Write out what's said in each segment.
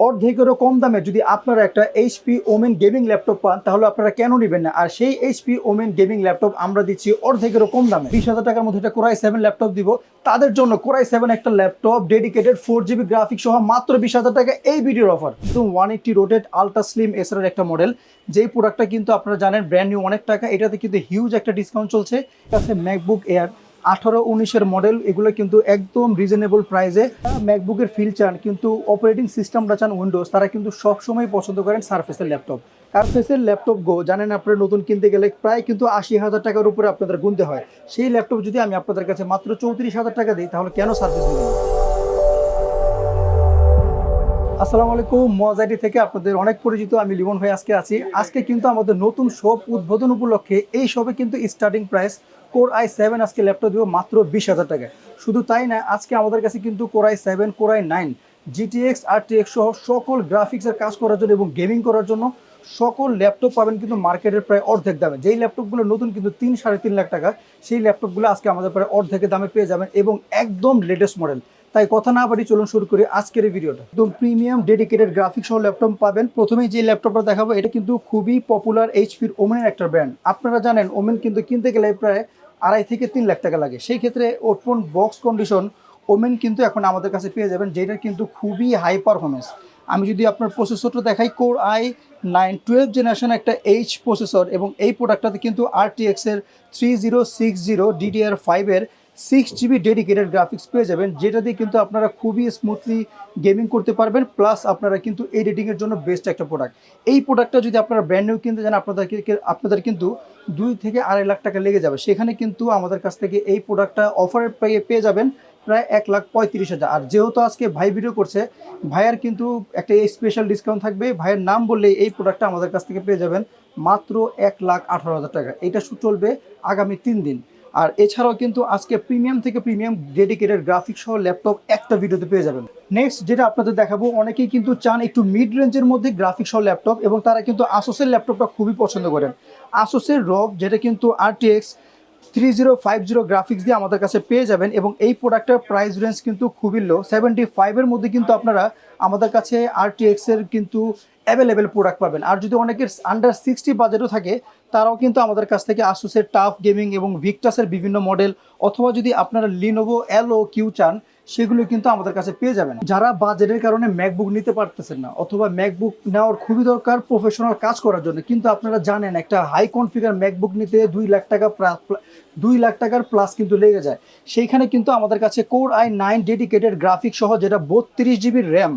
অর্ধেকেরও কম দামে যদি আপনারা একটা এইচপি ওমেন গেমিং ল্যাপটপ পান, তাহলে আপনারা কেন নেবেন না? আর সেই এইচপি ওমেন গেমিং ল্যাপটপ আমরা দিচ্ছি অর্ধেকেরও কম দামে। বিশ হাজার টাকার মধ্যে একটা কোরাই সেভেন ল্যাপটপ দিব। তাদের জন্য কোরাই সেভেন একটা laptop dedicated four GB graphic সহ মাত্র বিশ হাজার টাকা এই ভিডিওর অফার একদম one eighty rotated ultra slim Acer একটা মডেল যেই প্রোডাক্টটা কিন্তু আপনারা জানেন ব্র্যান্ড নিউ অনেক টাকা। এটাতে কিন্তু হিউজ একটা ডিসকাউন্ট চলছে। ম্যাকবুক এয়ার আঠারো, উনিশের মডেল এগুলো কিন্তু একদম রিজনেবল প্রাইসে ম্যাকবুকের ফিল চান, কিন্তু অপারেটিং সিস্টেমটা চান উইন্ডোজ তারা কিন্তু সবসময় পছন্দ করেন সার্ফেসের ল্যাপটপ সার্ফেসের ল্যাপটপ গো জানেন আপনারা নতুন কিনতে গেলে প্রায় কিন্তু আশি হাজার টাকার উপরে আপনাদের গুনতে হয়। সেই ল্যাপটপ যদি আমি আপনাদের কাছে মাত্র চৌত্রিশ হাজার টাকা দিই, তাহলে কেন সার্ভিস নেবেন আসসালামু আলাইকুম, মজাইটি থেকে আপনাদের অনেক পরিচিত, আমি লিমন ভাই আজকে আছি। আজকে কিন্তু আমাদের নতুন শপ উদ্বোধন উপলক্ষে এই শপে কিন্তু starting price core i seven আজকে ল্যাপটপ দিব মাত্র বিশ হাজার টাকায়। শুধু তাই না, আজকে আমাদের কাছে কিন্তু core i seven core i nine GTX RTX সহ সকল গ্রাফিক্সের কাজ করার জন্য এবং গেমিং করার জন্য সকল ল্যাপটপ পাবেন কিন্তু মার্কেটের প্রায় অর্ধেক দামে। যেই ল্যাপটপগুলো নতুন কিন্তু তিন, সাড়ে তিন লাখ টাকা, সেই ল্যাপটপগুলো আজকে আমাদের প্রায় অর্ধেকের দামে পেয়ে যাবেন এবং একদম লেটেস্ট মডেল তাই কথা না বাড়ি চলুন শুরু করি আজকের ভিডিওটা। একদম প্রিমিয়াম ডেডিকেটেড গ্রাফিক্স সহ ল্যাপটপ পাবেন। প্রথমেই যে ল্যাপটপটা দেখাবো, এটা কিন্তু খুবই পপুলার এইচপির ওমেনের একটা ব্র্যান্ড আপনারা জানেন ওমেন কিন্তু কিনতে গেলে প্রায় আড়াই থেকে তিন লাখ টাকা লাগে। সেই ক্ষেত্রে ওপেন বক্স কন্ডিশন ওমেন কিন্তু এখন আমাদের কাছে পেয়ে যাবেন যেটা কিন্তু খুবই হাই পারফরমেন্স আমি যদি আপনার প্রসেসরটা দেখাই core i nine twelve generation একটা এইচ প্রসেসর এবং এই প্রোডাক্টটাতে কিন্তু আরটিএক্সের three zero six zero DDR ফাইভের সিক্স জিবি ডেডিকেটেড গ্রাফিক্স পেয়ে যাবেন, যেটা দিয়ে কিন্তু আপনারা খুবই স্মুথলি গেমিং করতে পারবেন প্লাস আপনারা কিন্তু এডিটিংয়ের জন্য বেস্ট একটা প্রোডাক্ট এই প্রোডাক্টটা যদি আপনারা ব্র্যান্ড নিউ কিনতে যান আপনাদেরকে আপনাদের কিন্তু দুই থেকে আড়াই লাখ টাকা লেগে যাবে। সেখানে কিন্তু আমাদের কাছ থেকে এই প্রোডাক্টটা অফারে পেয়ে পেয়ে যাবেন প্রায় এক লাখ পঁয়ত্রিশ হাজার। আর যেহেতু আজকে ভাই ভিডিও করছে, ভাইয়ার কিন্তু একটা স্পেশাল ডিসকাউন্ট থাকবে। ভাইয়ের নাম বললে এই প্রোডাক্টটা আমাদের কাছ থেকে পেয়ে যাবেন মাত্র এক লাখ আঠারো হাজার টাকা। এটা চলবে আগামী তিন দিন। আর এছাড়াও কিন্তু আজকে প্রিমিয়াম থেকে প্রিমিয়াম ডেডিকেটেড গ্রাফিক্স সহ ল্যাপটপ একটা ভিডিওতে পেয়ে যাবেন। নেক্সট যেটা আপনাদের দেখাবো, অনেকেই কিন্তু চান একটু মিড রেঞ্জের মধ্যে গ্রাফিক্স সহ ল্যাপটপ এবং তারা কিন্তু আসোসের ল্যাপটপটা খুবই পছন্দ করেন। আসোসের রক যেটা কিন্তু RTX three zero five zero graphics দিয়ে আমাদের কাছে পেয়ে যাবেন এবং এই প্রোডাক্টের প্রাইস রেঞ্জ কিন্তু খুবই লো সেভেন্টি ফাইভের মধ্যে কিন্তু আপনারা আমাদের কাছে আরটিএক্সের কিন্তু অ্যাভেলেবেল প্রোডাক্ট পাবেন। আর যদি অনেকের আন্ডার সিক্সটি বাজেটও থাকে, তারাও কিন্তু আমাদের কাছ থেকে আসুসের টাফ গেমিং এবং ভিকটাসের বিভিন্ন মডেল অথবা যদি আপনারা লিনোভো এলও কিউ চান সেগুলো কিন্তু আমাদের কাছে পেয়ে যাবেন যারা বাজেটের কারণে ম্যাকবুক নিতে পারতেছেন না, অথবা ম্যাকবুক নেওয়ার খুবই দরকার প্রফেশনাল কাজ করার জন্য, কিন্তু আপনারা জানেন একটা হাই কনফিগার ম্যাকবুক নিতে দুই লাখ টাকা দুই লাখ টাকার প্লাস কিন্তু লেগে যায়। সেইখানে কিন্তু আমাদের কাছে core i nine dedicated graphic সহ যেটা বত্রিশ GB RAM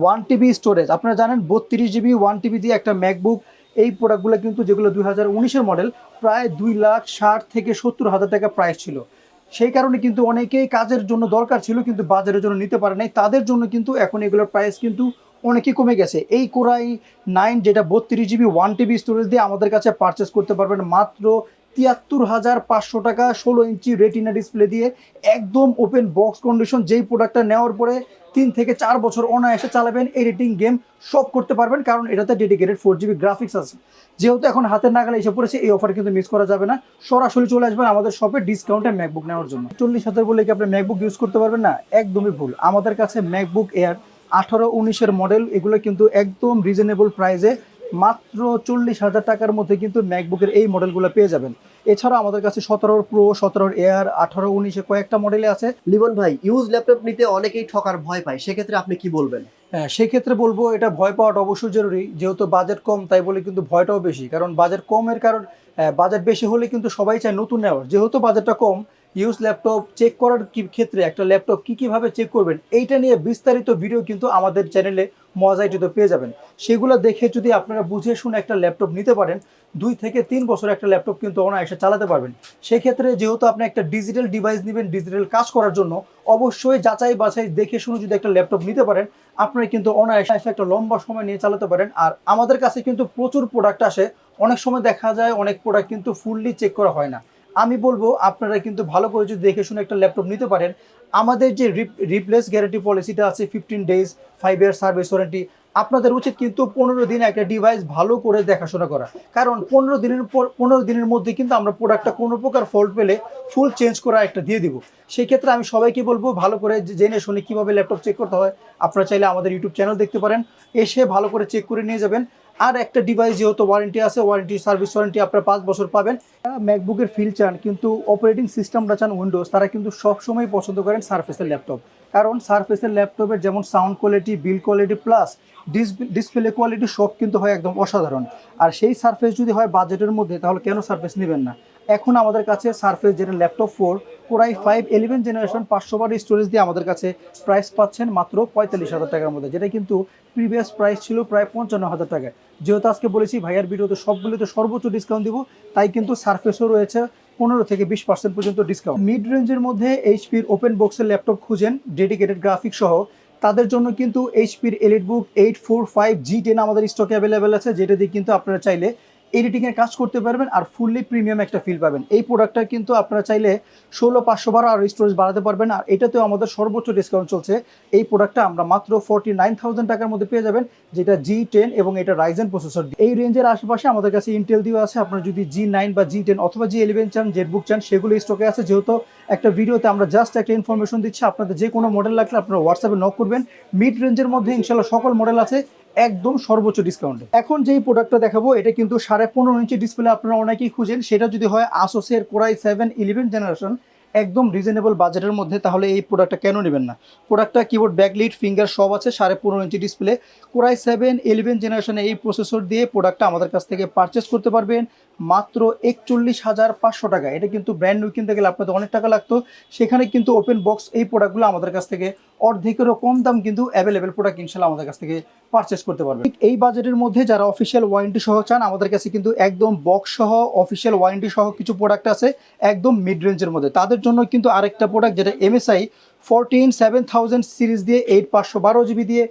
one TB storage আপনারা জানেন বত্রিশ জিবি ওয়ান টিবি দিয়ে একটা ম্যাকবুক এই প্রোডাক্টগুলো কিন্তু যেগুলো দুই হাজার মডেল প্রায় দুই লাখ ষাট থেকে সত্তর হাজার টাকা প্রাইস ছিল। সেই কারণে কিন্তু অনেকেই কাজের জন্য দরকার ছিল কিন্তু বাজারের জন্য নিতে পারে নাই। তাদের জন্য কিন্তু এখন এগুলোর প্রাইস কিন্তু অনেকেই কমে গেছে। এই কোরাই নাইন যেটা বত্রিশ জিবি ওয়ান টিবি স্টোরেজ দিয়ে আমাদের কাছে পারচেস করতে পারবেন মাত্র তিয়াত্তর হাজার পাঁচশো টাকা ষোলো ইঞ্চি রেটিনা ডিসপ্লে দিয়ে একদম ওপেন বক্স কন্ডিশন, যেই প্রোডাক্টটা নেওয়ার পরে তিন থেকে চার বছর অনায়াসে চালাবেন, এডিটিং গেম সব করতে পারবেন, কারণ এটাতে ডেডিকেটেড ফোর জিবি গ্রাফিক্স আছে। যেহেতু এখন হাতের নাগালে এসে পড়েছে, এই অফার কিন্তু মিস করা যাবে না। সরাসরি চলে আসবেন আমাদের শপে ডিসকাউন্টে ম্যাকবুক নেওয়ার জন্য। চল্লিশ হাজার বলে কি আপনি ম্যাকবুক ইউজ করতে পারবেন? না, একদমই ভুল। আমাদের কাছে ম্যাকবুক এয়ার আঠারো উনিশের মডেল এগুলো কিন্তু একদম রিজনেবল প্রাইসে মাত্র চল্লিশ হাজার টাকার মধ্যে কিন্তু ম্যাকবুকের এই মডেলগুলো পেয়ে যাবেন। এছাড়া আমাদের কাছে সতেরোর প্রো সতেরোর এয়ার আঠারো উনিশে কয়েকটা মডেলে আছে। লিমন ভাই ইউজ ল্যাপটপ নিতে অনেকেই ঠকার ভয় পায় সেক্ষেত্রে আপনি কি বলবেন? হ্যাঁ সেক্ষেত্রে বলব এটা ভয় পাওয়াটা অবশ্যই জরুরি। যেহেতু বাজেট কম তাই বলে কিন্তু ভয়টাও বেশি। কারণ বাজেট কমের কারণ বাজেট বেশি হলে কিন্তু সবাই চায় নতুন নেওয়ার। যেহেতু বাজেটটা কম ইউজ ল্যাপটপ চেক করার ক্ষেত্রে একটা ল্যাপটপ কি কীভাবে চেক করবেন, এইটা নিয়ে বিস্তারিত ভিডিও কিন্তু আমাদের চ্যানেলে মজাইটিতে পেয়ে যাবেন। সেগুলো দেখে যদি আপনারা বুঝে শুনে একটা ল্যাপটপ নিতে পারেন, দুই থেকে তিন বছর একটা ল্যাপটপ কিন্তু অনায়াসে চালাতে পারবেন। সেক্ষেত্রে যেহেতু আপনি একটা ডিজিটাল ডিভাইস নেবেন ডিজিটাল কাজ করার জন্য, অবশ্যই যাচাই বাছাই দেখে শুনে যদি একটা ল্যাপটপ নিতে পারেন, আপনারা কিন্তু অনায়াসে একটা লম্বা সময় নিয়ে চালাতে পারেন। আর আমাদের কাছে কিন্তু প্রচুর প্রোডাক্ট আসে, অনেক সময় দেখা যায় অনেক প্রোডাক্ট কিন্তু ফুললি চেক করা হয় না। আমি বলব, আপনারা কিন্তু ভালো করে যদি দেখে শুনে একটা ল্যাপটপ নিতে পারেন, আমাদের যে রিপ্লেস গ্যারান্টি পলিসিটা আছে fifteen days five year service warranty আপনাদের উচিত কিন্তু পনেরো দিন একটা ডিভাইস ভালো করে দেখাশোনা করা। কারণ পনেরো দিনের পর, পনেরো দিনের মধ্যে কিন্তু আমরা প্রোডাক্টটা কোনো প্রকার ফল্ট পেলে ফুল চেঞ্জ করা একটা দিয়ে দিব। সেই ক্ষেত্রে আমি সবাইকে বলব, ভালো করে জেনে শুনে কীভাবে ল্যাপটপ চেক করতে হয়, আপনারা চাইলে আমাদের ইউটিউব চ্যানেল দেখতে পারেন, এসে ভালো করে চেক করে নিয়ে যাবেন। আর একটা ডিভাইস যেহেতু ওয়ারেন্টি আছে ওয়ারেন্টি সার্ভিস ওয়ারেন্টি আপনার পাঁচ বছর পাবেন। ম্যাকবুকের ফিল চান, কিন্তু অপারেটিং সিস্টেমটা চান উইন্ডোজ তারা কিন্তু সবসময় পছন্দ করেন সার্ফেসের ল্যাপটপ কারণ সার্ফেসের ল্যাপটপের যেমন sound quality build quality plus display quality সব কিন্তু হয় একদম অসাধারণ। আর সেই সার্ফেস যদি হয় বাজেটের মধ্যে, তাহলে কেন সার্ফেস নেবেন না? এখন আমাদের কাছে সার্ফেস যেটা laptop four core i five eleven generation পাঁচশো বার স্টোরেজ দিয়ে আমাদের কাছে প্রাইস পাচ্ছেন মাত্র পঁয়তাল্লিশ হাজার টাকার মধ্যে। যেটা কিন্তু প্রিভিয়াস প্রাইস ছিল প্রায় পঞ্চান্ন হাজার টাকা যেহেতু আজকে বলেছি, ভাইয়ার ভিডিওতে সবগুলোতে সর্বোচ্চ ডিসকাউন্ট দিব, তাই কিন্তু সার্ফেসও রয়েছে পনেরো থেকে বিশ পার্সেন্ট পর্যন্ত ডিসকাউন্ট মিড রেঞ্জের মধ্যে এইচপির ওপেন বক্সের ল্যাপটপ খুঁজেন ডেডিকেটেড গ্রাফিক সহ। তাদের জন্য কিন্তু এইচপির EliteBook eight four five G ten আমাদের স্টকে অ্যাভেলেবেল আছে, যেটা দিয়ে কিন্তু আপনারা চাইলে এডিটিংয়ের কাজ করতে পারবেন আর ফুললি প্রিমিয়াম একটা ফিল পাবেন। এই প্রোডাক্টটা কিন্তু আপনারা চাইলে ষোলো, পাঁচশো বারো আর স্টোরেজ বাড়াতে পারবেন আর এটাতেও আমাদের সর্বোচ্চ ডিসকাউন্ট চলছে। এই প্রোডাক্টটা আমরা মাত্র ফোর্টি নাইন থাউজেন্ড টাকার মধ্যে পেয়ে যাবেন, যেটা জি টেন এবং এটা রাইজেন প্রসেসর এই রেঞ্জের আশেপাশে আমাদের কাছে ইন্টেল দিও আছে। আপনারা যদি জি নাইন বা জি টেন অথবা জি ইলেভেন চান জেটবুক চান, সেগুলো স্টকে আছে। যেহেতু একটা ভিডিওতে আমরা জাস্ট একটা ইনফরমেশন দিচ্ছি, আপনাদের যে কোনো মডেল লাগলে আপনারা হোয়াটসঅ্যাপে নক করবেন। মিড রেঞ্জের মধ্যে ইনশাল্লাহ সকল মডেল আছে। একদম সর্বোচ্চ ডিসকাউন্টে এখন যেই প্রোডাক্টটা দেখাবো, এটা কিন্তু সাড়ে পনেরো ইঞ্চি ডিসপ্লে আপনারা অনেকেই খুঁজেন। সেটা যদি হয় আসোসের core i seven eleven generation একদম রিজনেবল বাজেটের মধ্যে, তাহলে এই প্রোডাক্টটা কেন নেবেন না? প্রোডাক্টটা কিবোর্ড ব্যাকলিট ফিঙ্গার সব আছে, সাড়ে পনেরো inch display core i seven eleven জেনারেশনে এই প্রসেসর দিয়ে প্রোডাক্টটা আমাদের কাছ থেকে পারচেস করতে পারবেন। মাত্র একচল্লিশ হাজার পাঁচশো টাকা। এটা কিন্তু ব্র্যান্ড নিউ কিনতে গেলে আপনাদের অনেক টাকা লাগতো। সেখানে কিন্তু ওপেন বক্স এই প্রোডাক্টগুলো আমাদের কাছ থেকে অর্ধেকেরও কম দাম কিন্তু অ্যাভেলেবেল প্রোডাক্ট ইনশাল্লাহ আমাদের কাছ থেকে পারচেস করতে পারবে এই বাজেটের মধ্যে যারা অফিসিয়াল ওয়ারেন্টি সহ চান, আমাদের কাছে কিন্তু একদম বক্স সহ অফিসিয়াল ওয়ারেন্টি সহ কিছু প্রোডাক্ট আছে, একদম মিড রেঞ্জের মধ্যে। তাদের জন্য কিন্তু আরেকটা প্রোডাক্ট যেটা MSI fourteen seven thousand series দিয়ে এইট পাঁচশো বারো জিবি দিয়ে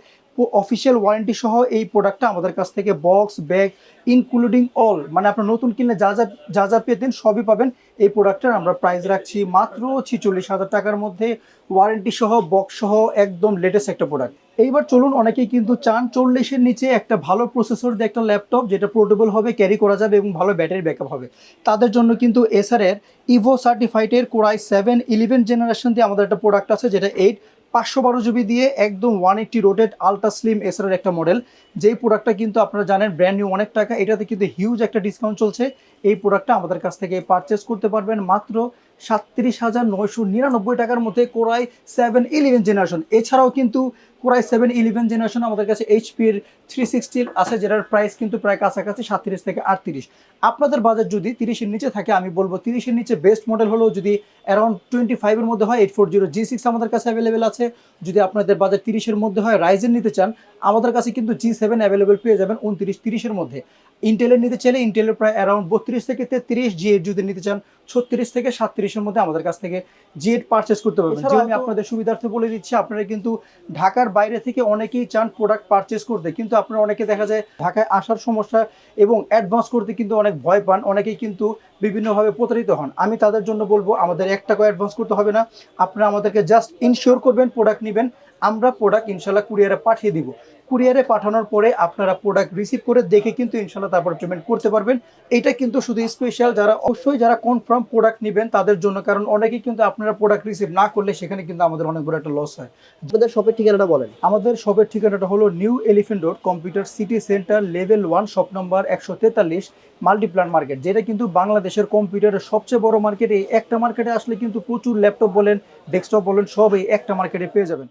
অফিসিয়াল ওয়ারেন্টি সহ এই প্রোডাক্টটা আমাদের কাছ থেকে বক্স ব্যাগ ইনক্লুডিং অল মানে আপনার নতুন কিনলে যা যা যা যা পেতেন সবই পাবেন। এই প্রোডাক্টটার আমরা প্রাইস রাখছি মাত্র ছিচল্লিশ হাজার টাকার মধ্যে। ওয়ারেন্টি সহ বক্স সহ একদম লেটেস্ট একটা প্রোডাক্ট এইবার চলুন অনেকেই কিন্তু চান চল্লিশের নিচে একটা ভালো প্রসেসর দিয়ে একটা ল্যাপটপ যেটা পোর্টেবল হবে ক্যারি করা যাবে এবং ভালো ব্যাটারি ব্যাকআপ হবে। তাদের জন্য কিন্তু এসআরের Evo সার্টিফাইডের core i seven eleven generation দিয়ে আমাদের একটা প্রোডাক্ট আছে, যেটা এইট পাঁচশো বারো জিবি দিয়ে একদম one eighty rotated ultra slim এসের একটা মডেল। যেই প্রোডাক্টটা কিন্তু আপনারা জানেন ব্র্যান্ড নিউ অনেক টাকা। এটাতে কিন্তু হিউজ একটা ডিসকাউন্ট চলছে। এই প্রোডাক্টটা আমাদের কাছ থেকে পারচেস করতে পারবেন মাত্র সাতত্রিশ হাজার নয়শো নিরানব্বই টাকার মধ্যে কোরাই সেভেন ইলেভেন জেনারেশন এছাড়াও কিন্তু কোরাই সেভেন ইলেভেন জেনারেশন আমাদের কাছে এইচপির থ্রি সিক্সটির আছে যেটার প্রাইস কিন্তু প্রায় কাছাকাছি সাতত্রিশ থেকে আটত্রিশ। আপনাদের বাজেট যদি তিরিশের নিচে থাকে আমি বলব তিরিশের নিচে বেস্ট মডেল হলো যদি অ্যারাউন্ড টোয়েন্টি ফাইভের মধ্যে হয় eight four zero G six আমাদের কাছে অ্যাভেলেবেল আছে। যদি আপনাদের বাজেট তিরিশের মধ্যে হয় রাইজেন নিতে চান আমাদের কাছে কিন্তু জি সেভেন অ্যাভেলেবেল পেয়ে যাবেন উনত্রিশ তিরিশের মধ্যে। ইন্টেলের নিতে চাইলে ইন্টেলের প্রায় অ্যারাউন্ড বত্রিশ থেকে তেত্রিশ জি এইট যদি নিতে চান ছত্রিশ থেকে সাতত্রিশের মধ্যে আমাদের কাছ থেকে জি এইট পারচেস করতে পারবেন। আমি আপনাদের সুবিধার্থে বলে দিচ্ছি আপনারা কিন্তু ঢাকার বাইরে থেকে অনেকেই চান প্রোডাক্ট পারচেস করতে। কিন্তু আপনার অনেকে দেখা যায় ঢাকায় আসার সমস্যা এবং অ্যাডভান্স করতে কিন্তু অনেক ভয় পান। অনেকেই কিন্তু বিভিন্নভাবে প্রতারিত হন। আমি তাদের জন্য বলব, আমাদের এক টাকা অ্যাডভান্স করতে হবে না। আপনারা আমাদেরকে জাস্ট ইনশিওর করবেন প্রোডাক্ট নেবেন। আমরা প্রোডাক্ট ইনশাল্লাহ কুরিয়ারে পাঠিয়ে দিব। কুরিয়ারে পাঠানোর পরে আপনারা প্রোডাক্ট রিসিভ করে দেখে কিন্তু ইনশাল্লাহ তারপর পেমেন্ট করতে পারবেন। এটা কিন্তু শুধু স্পেশাল যারা অবশ্যই যারা কনফার্ম প্রোডাক্ট নেবেন তাদের জন্য কারণ অনেকেই কিন্তু আপনারা প্রোডাক্ট রিসিভ না করলে সেখানে কিন্তু আমাদের অনেক বড় একটা লস হয়। আপনাদের শপের ঠিকানাটা বলেন। আমাদের শপের ঠিকানাটা হলো New Elephant Road Computer City Centre level one shop number একশো তেতাল্লিশ মাল্টিপ্লান মার্কেট যেটা কিন্তু বাংলাদেশের কম্পিউটারের সবচেয়ে বড় মার্কেট এই একটা মার্কেটে আসলে কিন্তু প্রচুর ল্যাপটপ বলেন ডেস্কটপ বলেন সব এই একটা মার্কেটে পেয়ে যাবেন।